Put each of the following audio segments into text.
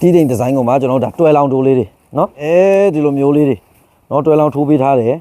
တီးတိမ်ဒီဇိုင်းကိုမှကျွန်တော်တို့ဒါတွဲလောင်းတိုးလေးတွေနော်အဲဒီလိုမျိုးလေးတွေနော်တွဲလောင်းထိုးပေးထားတယ်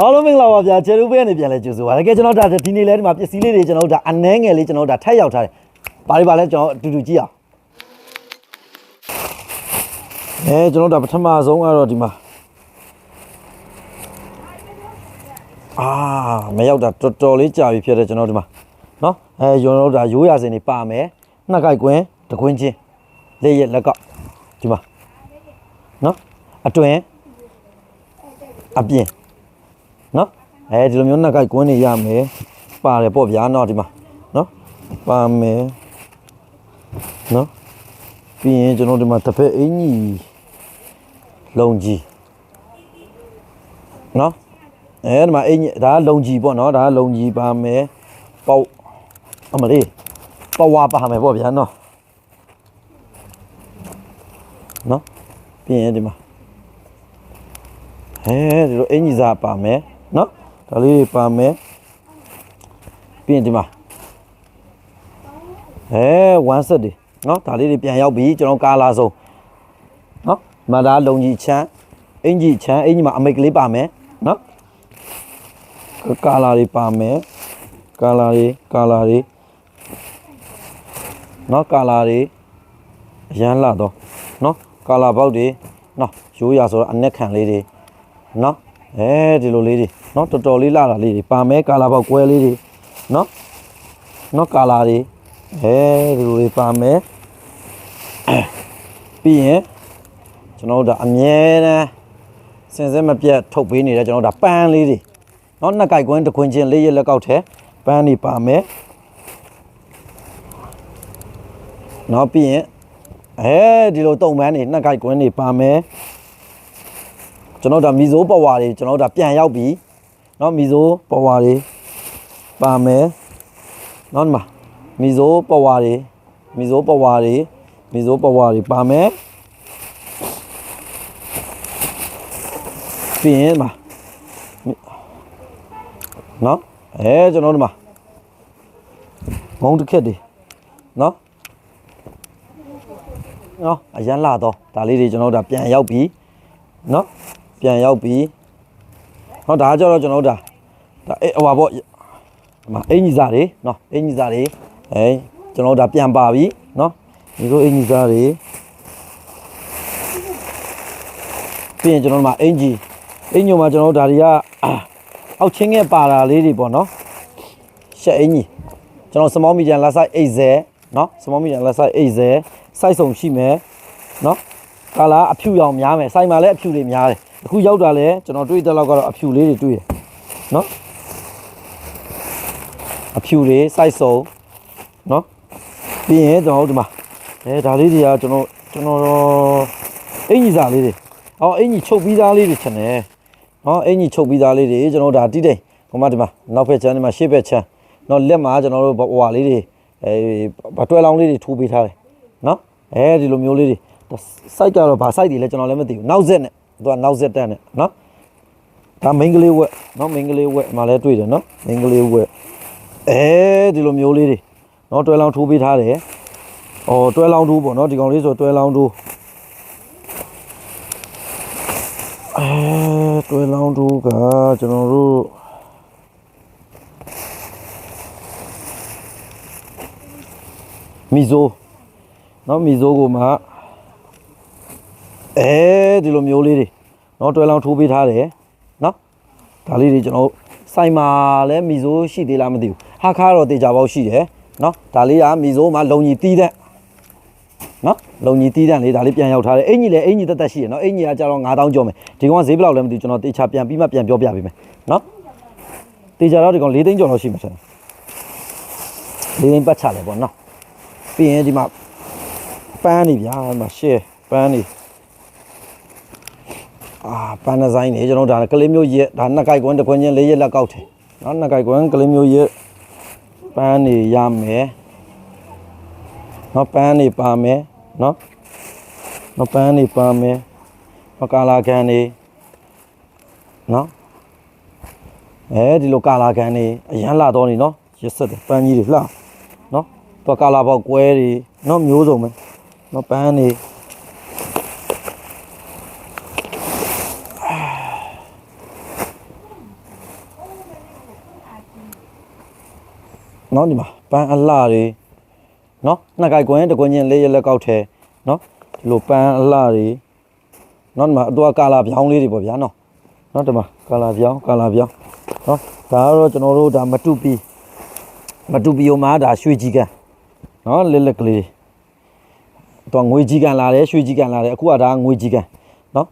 အားလုံးမင်္ဂလာပါဗျာကျယ်ရူဘေးကနေပြန်လဲကြိုဆိုပါရစေကျွန်တော်ဒါဒီနေ့လဲဒီမှာပစ္စည်းလေးတွေကျွန်တော်တို့ဒါအနှဲငယ်လေးကျွန်တော်တို့ဒါထက်ရောက်ထားတယ်ဘာတွေပါလဲကျွန်တော်အတူတူကြည့်အောင်အဲကျွန်တော်တို့ဒါပထမဆုံးကတော့ဒီမှာ အာမရောက်တာတော်တော်လေးကြာပြီဖြစ်တယ်ကျွန်တော်ဒီမှာနော်အဲကျွန်တော်တို့ဒါရိုးရစင်တွေပါမယ်နှစ်ကိုက်ကွင်းတကွင်းချင်းလေးရက်လက်ကောက်ဒီမှာနော်အတွင်အပြင်နော်အဲဒီလိုမျိုးနှစ်ကိုက်ကွင်းတွေရမယ်ပါတယ်ပေါ့ဗျာနော်ဒီမှာနော်ပါမယ်နော်ပြီးရင်ကျွန်တော်ဒီမှာတစ်ဖက်အင်ကြီးလုံကြီးနော် အဲဒီမှာအင်ကြီးဒါကလုံကြီးပေါ့နော်ဒါကလုံကြီးပါမယ်ပေါက်အမလေးပဝါပါမယ်ပေါ့ဗျာနော်နော်ပြီးရင်ဒီမှာအဲဒီလိုအင်ကြီးစားပါမယ်နော်ဒါလေးတွေပါမယ်ပြီးရင်ဒီမှာအဲ1 set တွေနော်ဒါလေးတွေပြန်ရောက်ပြီကျွန်တော်ကာလာဆုံးနော်မဒါလုံကြီးချမ်းအင်ကြီးချမ်းအင်ကြီးမှာအမိတ်ကလေးပါမယ်နော် ကာလာတွေပါမယ်ကာလာတွေကာလာတွေနော်ကာလာတွေအရန်လာတော့နော်ကာလာပေါက်တွေနော်ရိုးရဆိုတော့အနက်ခံလေးတွေနော်အဲဒီလိုလေးတွေနော်တော်တော်လေးလာတာလေးတွေပါမယ်ကာလာပေါက်ကွဲလေးတွေနော်နော်ကာလာတွေအဲဒီလိုလေးပါမယ်ပြီးရင်ကျွန်တော်တို့ဒါအမြဲတမ်းစင်စဲမပြတ်ထုတ်ပေးနေတဲ့ကျွန်တော်တို့ဒါပန်းလေးတွေ နော်နှစ်ကြိုက်ကွင်းတစ်ခွင်းချင်းလေးရက်လက်ကောက်ထဲပန်းတွေပါမယ်နော်ပြီးရင်အဲဒီလိုတုံပန်းတွေနှစ်ကြိုက်ကွင်းတွေပါမယ်ကျွန်တော်တို့ဒါမီဇိုးပဝါတွေကျွန်တော်တို့ဒါပြန်ရောက်ပြီနော်မီဇိုးပဝါတွေပါမယ်နော်ဒီမှာမီဇိုးပဝါတွေမီဇိုးပဝါတွေမီဇိုးပဝါတွေပါမယ်ပြီးရင်ဒီမှာ နော်အဲကျွန်တော်တို့ဒီမှာမုံတစ်ခက်တွေနော်နော်အရန်လာတော့ဒါလေးတွေကျွန်တော်တို့ဒါပြန်ရောက်ပြီနော်ပြန်ရောက်ပြီဟောဒါကကြတော့ကျွန်တော်တို့ဒါဒါအေးဟိုပါပေါ့ဒီမှာအင်ကြီးစားတွေနော်အင်ကြီးစားတွေအဲကျွန်တော်တို့ဒါပြန်ပါပြီနော်ဒီလိုအင်ကြီးစားတွေပြီးရင်ကျွန်တော်တို့မှာအင်ကြီးအင်ညိုမှာကျွန်တော်တို့ဒါတွေက အာအောက်ချင်းငယ်ပါတာလေးတွေပေါ့နော်ရှက်အင်ကြီးကျွန်တော်စမောမီဂျန်လက်ဆိုင်80နော်စမောမီဂျန်လက်ဆိုင်80စိုက်စုံရှိမယ်နော်ကာလာအဖြူရောင်များမယ်စိုက်မှာလည်းအဖြူတွေများတယ်အခုရောက်တာလဲကျွန်တော်တွေးတဲ့လောက်ကတော့အဖြူလေးတွေတွေးတယ်နော်အဖြူတွေစိုက်စုံနော်ပြီးရင်ကျွန်တော်တို့ဒီမှာအဲဒါလေးတွေကကျွန်တော်ကျွန်တော်တော့အင်ကြီးစားလေးတွေအော်အင်ကြီးချုပ်ပြီးသားလေးတွေချင်တယ် နော်အင်ကြီးချုပ်ပြီးသားလေးတွေကျွန်တော်တို့ဒါတိတိမ်ဟိုမှာဒီမှာနောက်ဖက်ချမ်းဒီမှာရှေ့ဖက်ချမ်းနော်လက်မှာကျွန်တော်တို့ဟိုဟာလေးတွေအဲဘတွဲလောင်းလေးတွေထိုးပေးထားတယ်နော်အဲဒီလိုမျိုးလေးတွေစိုက်ကြတော့ဗာစိုက်တွေလဲကျွန်တော်လည်းမသိဘူးနောက်ဆက်နဲ့သူကနောက်ဆက်တက်နဲ့နော်ဒါမိန်းကလေးဝက်နော်မိန်းကလေးဝက်မှာလဲတွေ့တယ်နော်မိန်းကလေးဝက်အဲဒီလိုမျိုးလေးတွေနော်တွဲလောင်းထိုးပေးထားတယ်အော်တွဲလောင်းထိုးပေါ့နော်ဒီကောင်လေးဆိုတွဲလောင်းထိုးအဲ တွဲလောင်းထိုးကကျွန်တော်တို့မီဇိုနော်မီဇိုကိုမှအဲဒီလိုမျိုးလေးတွေနော်တွဲလောင်းထိုးပေးထားတယ်နော်ဒါလေးတွေကျွန်တော်တို့စိုင်မာလဲမီဇိုရှိသေးလားမသိဘူးဟာခါတော့တေချာပေါက်ရှိတယ်နော်ဒါလေးကမီဇိုမှာလုံကြီးတီးတဲ့ နော်လုံကြီးတီးတဲ့လေးဒါလေးပြန်ရောက်ထားတယ်အင်ကြီးလည်းအင်ကြီးတက်တက်ရှိရနော်အင်ကြီးကကြတော့9000ကျော်မယ်ဒီကောင်ကဈေးဘယ်လောက်လဲမသိဘူးကျွန်တော်တေချာပြန်ပြီးမှပြန်ပြောပြပေးမယ်နော်တေချာတော့ဒီကောင်၄သိန်းကျော်လောက်ရှိမှာဆရာ၄သိန်းပတ်ချတယ်ပေါ့နော်ပြီးရင်ဒီမှာပန်းနေဗျာဒီမှာရှယ်ပန်းနေအာပန်းဒီဇိုင်းနေကျွန်တော်ဒါကလေးမျိုးရက်ဒါနှစ်ကိုက်ကွန်းတစ်ခွန်းချင်းလေးရက်လက်ကောက်တယ်နော်နှစ်ကိုက်ကွန်းကလေးမျိုးရက်ပန်းနေရမယ်နော်ပန်းနေပါမယ် နော်နော်ပန်းနေပါမယ်ပကာလာကန်နေနော်အဲဒီလိုကာလာကန်နေအရန်လာတော့နေနော်ရစ်ဆက်တယ်ပန်းကြီးတွေလှနော်တော့ကာလာပေါက်ကွဲတွေနော်မျိုးစုံပဲနော်ပန်းတွေနော်ဒီမှာပန်းအလှတွေ နော်နှစ်ကြိုက်ကွင်းတစ်ကွင်းချင်းလေးရလက်ကောက်ထဲနော်ဒီလိုပန်းအလှတွေနော်ဒီမှာအတူကာလာပြောင်းလေးတွေပေါ့ဗျာနော်နော်ဒီမှာကာလာပြောင်းကာလာပြောင်းနော်ဒါကတော့ကျွန်တော်တို့ဒါမတူပီမတူပီယိုမှာဒါရွှေကြီးကန်နော်လက်လက်ကလေးတော့ငွေကြီးကန်လာတယ်ရွှေကြီးကန်လာတယ်အခုကဒါငွေကြီးကန်နော်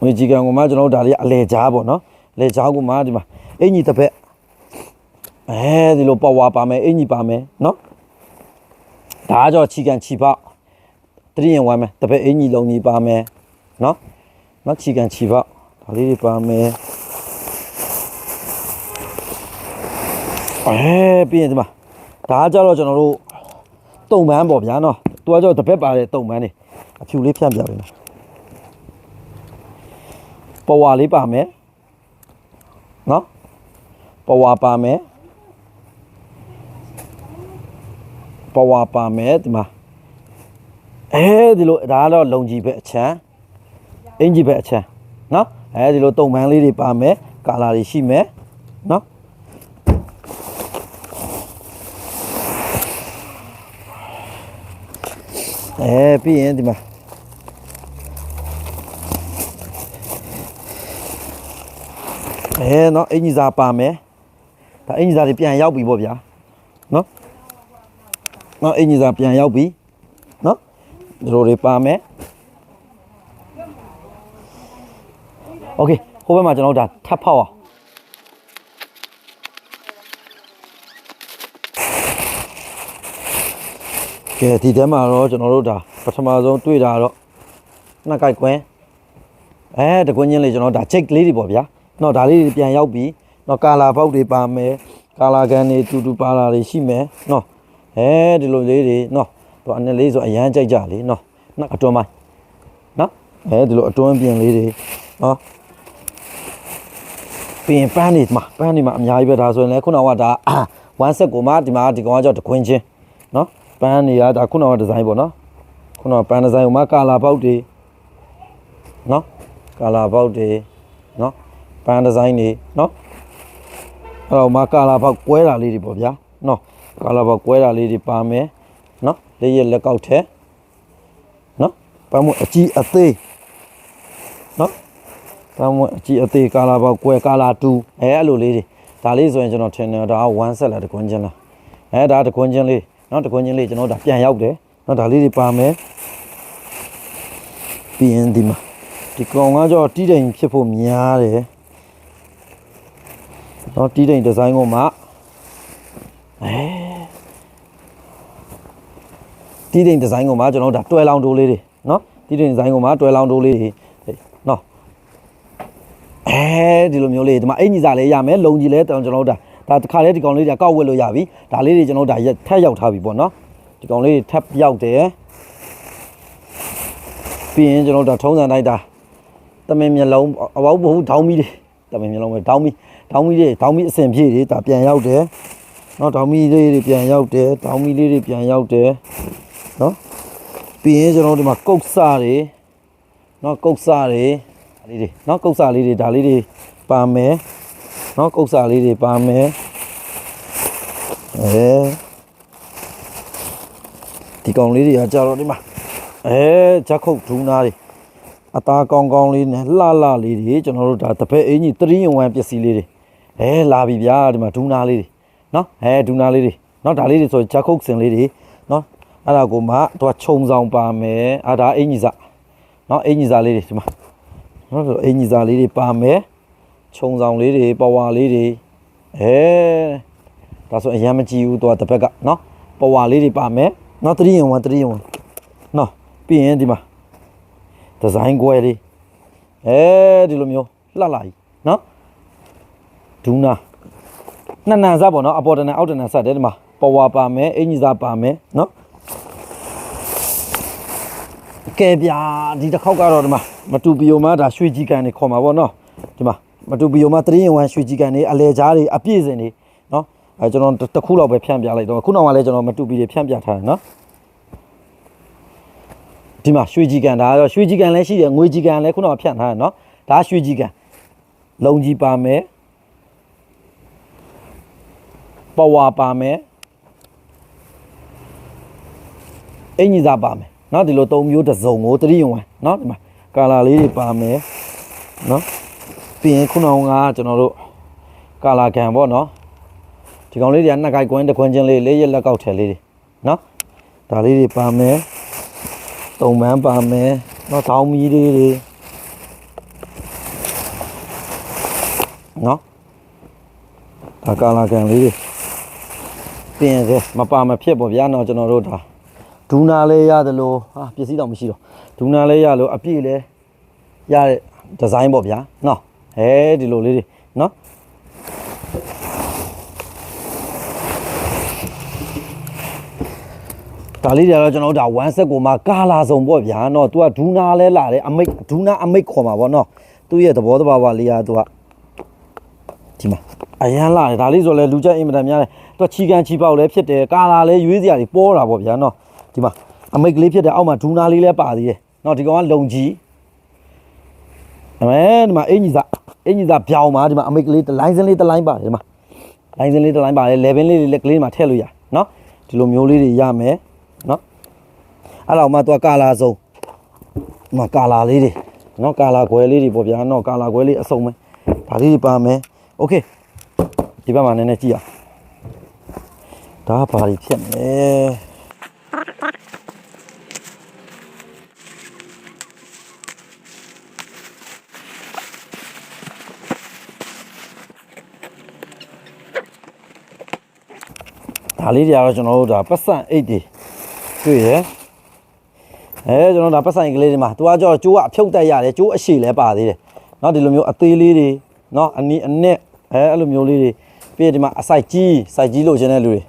ငွေကြီးကန်ကမှကျွန်တော်တို့ဒါလေးအလဲကြားပေါ့နော်လဲကြားကမှဒီမှာအင်ကြီးတစ်ဖက်အဲဒီလိုပေါ်ဝါပါမယ်အင်ကြီးပါမယ်နော် ဒါကကြောင့်ချီကန်ချီပေါက်တတိယဝမ်းမယ်တစ်ဖက်အင်ကြီးလုံးကြီးပါမယ်နော်နော်ချီကန်ချီပေါက်ဒါလေးတွေပါမယ်အဲပြီးရင်ဒီမှာဒါကကြတော့ကျွန်တော်တို့တုံပန်းပေါ့ဗျာနော်သူကကြတော့တစ်ဖက်ပါတဲ့တုံပန်းနေအဖြူလေးဖြန့်ပြပေးမယ်ပေါ်ဝါလေးပါမယ်နော်ပေါ်ဝါပါမယ် ပေါ်ဝါပါမယ်ဒီမှာအဲဒီလိုဒါကတော့လုံကြီးပဲအချမ်းအင်ကြီးပဲအချမ်းနော်အဲဒီလိုတုံပန်းလေးတွေပါမယ်ကာလာတွေရှိမယ်နော်အဲပြီးရင်ဒီမှာအဲနော်အင်ကြီးစားပါမယ်ဒါအင်ကြီးစားတွေပြန်ရောက်ပြီပေါ့ဗျာနော် နော်အင်ကြီးစားပြန်ရောက်ပြီနော်ဒီလိုတွေပါမယ်โอเคဟိုဘက်မှာကျွန်တော်တို့ဒါထပ်ဖောက်အောင်ကဲဒီထဲမှာတော့ကျွန်တော်တို့ဒါပထမဆုံးတွေ့တာတော့နှစ်ကြိုက်ကွင်းအဲတကွင်းချင်းလေးကျွန်တော်ဒါချိတ်လေးတွေပေါ့ဗျာနော်ဒါလေးတွေပြန်ရောက်ပြီနော်ကာလာပေါက်တွေပါမယ်ကာလာကန်တွေတူတူပါလာတွေရှိမယ်နော် အဲဒီလိုလေးတွေနော်တော့အနေလေးဆိုအရန်ကြိုက်ကြလေနော်နှစ်အတွန်းမိုင်းနော်အဲဒီလိုအတွန်းပြင်လေးတွေနော်ပြီးရင်ပန်းနေမှာပန်းနေမှာအများကြီးပဲဒါဆိုရင်လည်းခုနကဒါ1 set ကိုမှဒီမှာဒီကောင်ကကြောက်တကွင်းချင်းနော်ပန်းနေရဒါခုနကဒီဇိုင်းပေါ့နော်ခုနကပန်းဒီဇိုင်းကိုမှကာလာပေါက်တွေနော်ကာလာပေါက်တွေနော်ပန်းဒီဇိုင်းတွေနော်အဲ့တော့မှကာလာပေါက်ကွဲတာလေးတွေပေါ့ဗျာနော် ကာလာပေါက်ကွဲတာလေးတွေပါမယ်နော်လေးရလက်ကောက်ထဲနော်ပန်းမအကြီးအသေးနော်။တောင်းမအကြည့်အသေးကာလာပေါက်ကွဲကာလာ2အဲအဲ့လိုလေးတွေဒါလေးဆိုရင်ကျွန်တော်ထင်တယ်ဒါက1 set လာတကွန်းချင်းလား။အဲဒါတကွန်းချင်းလေးနော်တကွန်းချင်းလေးကျွန်တော်ဒါပြန်ရောက်တယ်။နော်ဒါလေးတွေပါမယ်။ပြီးရင်ဒီမှာဒီကောင်ကကြောတီးတိမ်ဖြစ်ဖို့များတယ်။နော်တီးတိမ်ဒီဇိုင်းကမှအဲ တီးတိမ်ဒီဇိုင်းကမှကျွန်တော်ဒါတွဲလောင်တိုးလေးတွေနော်တီးတိမ်ဒီဇိုင်းကမှတွဲလောင်တိုးလေးတွေနော်အဲဒီလိုမျိုးလေးဒီမှာအင်ကြီးစားလေးရမယ်လုံကြီးလေးတောင်ကျွန်တော်တို့ဒါဒါတစ်ခါလေးဒီကောင်လေးတွေကောက်ဝက်လို့ရပြီဒါလေးတွေကျွန်တော်တို့ဒါရက်ထက်ရောက်ထားပြီပေါ့နော်ဒီကောင်လေးတွေထပ်ရောက်တယ်ပြီးရင်ကျွန်တော်တို့ဒါထုံးစံတိုင်းဒါတမင်မျက်လုံးအဘောက်ဘုံဒေါင်းမီတွေတမင်မျက်လုံးပဲဒေါင်းမီဒေါင်းမီတွေဒေါင်းမီအစင်ပြည့်တွေဒါပြန်ရောက်တယ်နော်ဒေါင်းမီလေးတွေပြန်ရောက်တယ်ဒေါင်းမီလေးတွေပြန်ရောက်တယ် နော်ပြီးရင်ကျွန်တော်ဒီမှာကုတ်စတွေနော်ကုတ်စတွေလေးတွေနော်ကုတ်စလေးတွေဒါလေးတွေပါမယ်နော်ကုတ်စလေးတွေပါမယ်အဲဒီကောင်လေးတွေကကြာတော့ဒီမှာအဲဂျက်ခုတ်ဒူးနာတွေအသားကောင်းကောင်းလေးနဲ့လှလှလေးတွေကျွန်တော်တို့ဒါတပည့်အင်ကြီး3 in 1ပစ္စည်းလေးတွေအဲလာပြီဗျာဒီမှာဒူးနာလေးတွေနော်အဲဒူးနာလေးတွေနော်ဒါလေးတွေဆိုဂျက်ခုတ်စင်လေးတွေနော် အဲ့ဒါကိုမှသူကခြုံဆောင်ပါမယ်အာဒါအင်ကြီးစားနော်အင်ကြီးစားလေးတွေဒီမှာနော်ဆိုအင်ကြီးစားလေးတွေပါမယ်ခြုံဆောင်လေးတွေပဝါလေးတွေအဲဒါဆိုအရင်မကြည့်ဘူးသူကတစ်ဘက်ကနော်ပဝါလေးတွေပါမယ်နော်3ရင်1 3ရင်1နော်ပြီးရင်ဒီမှာဒီဇိုင်းကွဲလေးအဲဒီလိုမျိုးလှလှကြီးနော်ဒူးနာနှစ်နံစပေါ့နော်အပေါ်တနံအောက်တနံစတယ်ဒီမှာပဝါပါမယ်အင်ကြီးစားပါမယ်နော် ကဲဗျာဒီတစ်ခေါက်ကတော့ဒီမှာမတူပီယိုမဒါရွှေကြီးကန်နေခေါ်မှာပေါ့နော်ဒီမှာမတူပီယိုမ3ရင်1ရွှေကြီးကန်နေအလဲကြားတွေအပြည့်စင်နေနော်အဲကျွန်တော်တစ်ခုလောက်ပဲဖြန့်ပြလိုက်တော့ခုနောက်မှလည်းကျွန်တော်မတူပီတွေဖြန့်ပြထားတယ်နော်ဒီမှာရွှေကြီးကန်ဒါကတော့ရွှေကြီးကန်လည်းရှိတယ်ငွေကြီးကန်လည်းခုနောက်ဖြန့်ထားတယ်နော်ဒါရွှေကြီးကန်လုံကြီးပါမယ်ပဝါပါမယ်အင်ကြီးစားပါမယ် နော်ဒီလို၃မျိုးတစ်စုံကိုတတိယဝင်နော်ဒီမှာကာလာလေးတွေပါမယ်နော်ပြီးရင်ခုနောက်ကကျွန်တော်တို့ကာလာကန်ပေါ့နော်ဒီကောင်လေးတွေကနှစ်ကိုက်ကွင်းတစ်ခွင်းချင်းလေးလေးရက်လက်ကောက်ထဲလေးတွေနော်ဒါလေးတွေပါမယ်တုံပန်းပါမယ်နော်တောင်းမီလေးတွေနော်ဒါကာလာကန်လေးတွေပြင်စေမပါမဖြစ်ပေါ့ဗျာနော်ကျွန်တော်တို့ဒါ ဒူနာလဲရတယ်လို့ဟာပစ္စည်းတော့မရှိတော့ဒူနာလဲရလို့အပြည့်လဲရတဲ့ဒီဇိုင်းပေါ့ဗျာနော်အဲဒီလိုလေးတွေနော်ဒါလေးတွေကတော့ကျွန်တော်တို့ဒါ1 set ကိုမှကာလာဆုံးပေါ့ဗျာနော်။ तू ကဒူနာလဲလာတယ်အမိတ်ဒူနာအမိတ်ခေါ်မှာပေါ့နော်။သူ့ရဲ့သဘောတဘာဝလေးက तू ကဒီမှာအရန်လာတယ်ဒါလေးဆိုလဲလူကြိုက်အင်မတန်များတယ်။ तू ချီကန်ချီပေါက်လဲဖြစ်တယ်ကာလာလဲရွေးစရာတွေပေါ်တာပေါ့ဗျာနော်။ ဒီမှာအမိတ်ကလေးဖြစ်တယ်အောက်မှာဒူနာလေးလဲပါသေးတယ်เนาะဒီကောင်ကလုံကြီးအမဲဒီမှာအင်ကြီးစားအင်ကြီးစားပြောင်းပါဒီမှာအမိတ်ကလေးတစ်လိုင်းစင်းလေးတစ်လိုင်းပါတယ်ဒီမှာလိုင်းစင်းလေးတစ်လိုင်းပါတယ် level လေးတွေလက်ကလေးမှာထည့်လို့ရเนาะဒီလိုမျိုးလေးတွေရမယ် နော်အဲ့တော့မှသူကကာလာဆုံးဒီမှာကာလာလေးတွေနော်ကာလာခွဲလေးတွေပေါ့ဗျာနော်ကာလာခွဲလေးအစုံပဲဒါလေးတွေပါမယ်โอเคဒီဘက်မှာနည်းနည်းကြည့်အောင်ဒါကဘာတွေဖြစ်မလဲ ဒါလေးတွေကတော့ကျွန်တော်တို့ဒါပတ်စံအိတ်တွေတွေ့ရယ်အဲကျွန်တော်ဒါပတ်ဆိုင်ကလေးတွေမှာသူကကြောကျိုးကအဖြုတ်တက်ရတယ်ကျိုးအရှိလဲပါသေးတယ်เนาะဒီလိုမျိုးအသေးလေးတွေเนาะအနီးအနက်အဲအဲ့လိုမျိုးလေးတွေပြီးရင်ဒီမှာအစိုက်ကြီးစိုက်ကြီးလို့ခြင်းတဲ့လူတွေ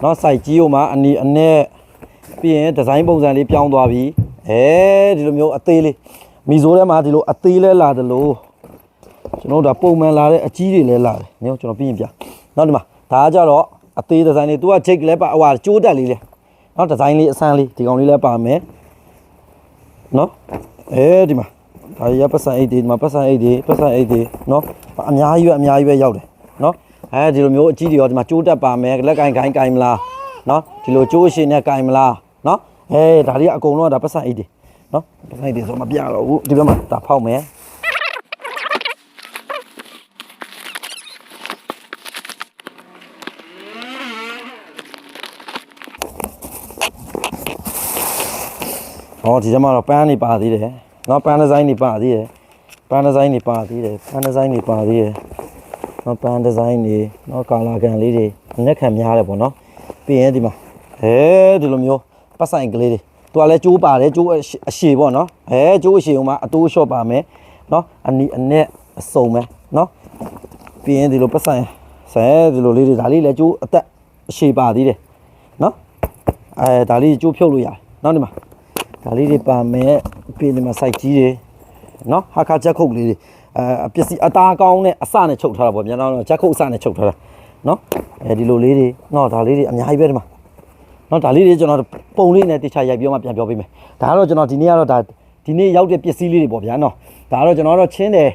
เนาะစိုက်ကြီးဟိုမှာအနီးအနက်ပြီးရင်ဒီဇိုင်းပုံစံလေးပြောင်းသွားပြီအဲဒီလိုမျိုးအသေးလေးမီဇိုထဲမှာဒီလိုအသေးလဲလာတယ်လို့ကျွန်တော်တို့ဒါပုံမှန်လာတဲ့အကြီးတွေလဲလာတယ်ညောကျွန်တော်ပြီးရင်ပြနောက်ဒီမှာဒါကကြတော့ အသေးဒီဇိုင်းလေးသူကဂျိတ်လဲပါဟိုကျိုးတက်လေးလဲနော်ဒီဇိုင်းလေးအဆန်းလေးဒီကောင်လေးလည်းပါမယ်နော်အဲဒီမှာဒါရပတ်စံအိတ်ဒီမှာပတ်စံအိတ်ဒီပတ်စံအိတ်ဒီနော်အများကြီးပဲအများကြီးပဲရောက်တယ်နော်အဲဒီလိုမျိုးအကြီးတွေရောဒီမှာကျိုးတက်ပါမယ်လက်ကင်ကိုင်းကိုင်းမလားနော်ဒီလိုကျိုးရှင်နဲ့ကိုင်းမလားနော်အဲဒါတွေကအကုန်လုံးကဒါပတ်စံအိတ်ဒီနော်ပတ်စံအိတ်ဒီဆိုမပြတော့ဘူးဒီဘက်မှာဒါဖောက်မယ် ဟောဒီထဲမှာတော့ပန်းနေပါသေးတယ်နော်ပန်းဒီဇိုင်းနေပါသေးတယ်ပန်းဒီဇိုင်းနေပါသေးတယ်ပန်းဒီဇိုင်းနေပါသေးတယ်နော်ပန်းဒီဇိုင်းနေနော်ကာလာကန်လေးတွေနက်ခံများတယ်ပေါ့နော်ပြီးရင်ဒီမှာအဲဒီလိုမျိုးပတ်ဆိုင်ကလေးတွေသူကလည်းကျိုးပါတယ်ကျိုးအရှအရှည်ပေါ့နော်အဲကျိုးအရှည်ဟိုမှာအတိုးလျှော့ပါမယ်နော်အနီအနက်အစုံပဲနော်ပြီးရင်ဒီလိုပတ်ဆိုင်ဆဲဒီလိုလေးတွေဒါလေးလည်းကျိုးအသက်အရှည်ပါသေးတယ်နော်အဲဒါလေးကျိုးဖြုတ်လို့ရတယ်နော်ဒီမှာ ဒါလေးတွေပါမယ်ပြီးဒီမှာစိုက်ကြီးတွေနော်ဟာခါချက်ခုတ်လေးတွေအဲပစ္စည်းအသားကောင်းနဲ့အစနဲ့ချုပ်ထားတာပေါ့မြန်တော့ချက်ခုတ်အစနဲ့ချုပ်ထားတာနော်အဲဒီလိုလေးတွေနော်ဒါလေးတွေအများကြီးပဲဒီမှာနော်ဒါလေးတွေကျွန်တော်ပုံလေးနဲ့တခြားရိုက်ပြောမှပြန်ပြောပေးမယ်ဒါကတော့ကျွန်တော်ဒီနေ့ကတော့ဒါဒီနေ့ရောက်တဲ့ပစ္စည်းလေးတွေပေါ့ဗျာနော်ဒါကတော့ကျွန်တော်တို့ချင်းတယ်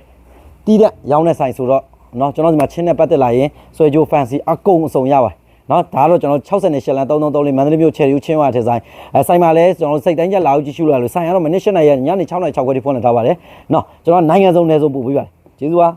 တီးတဲ့ရောင်းတဲ့ဆိုင်ဆိုတော့နော်ကျွန်တော်ဒီမှာချင်းနဲ့ပတ်သက်လာရင်ဆွဲကြိုး fancy အကုန်အစုံရပါတယ် နော်ဒါကတော့ကျွန်တော်68လန်33လေးမန္တလေးမြို့ချယ်ရီချင်းဝါတဲ့ဆိုင်အဲဆိုင်မှာလည်းကျွန်တော်စိတ်တိုင်းကြလာအောင်ကြည့်ရှုလာလို့ဆိုင်ကတော့မနစ်၈နိုင်ရညနေ6နိုင်6ခွဲထိဖွင့်လှစ်ထားပါတယ်နော်ကျွန်တော်နိုင်ငံစုံနယ်စုံပို့ပေးပါတယ်ကျေးဇူးပါ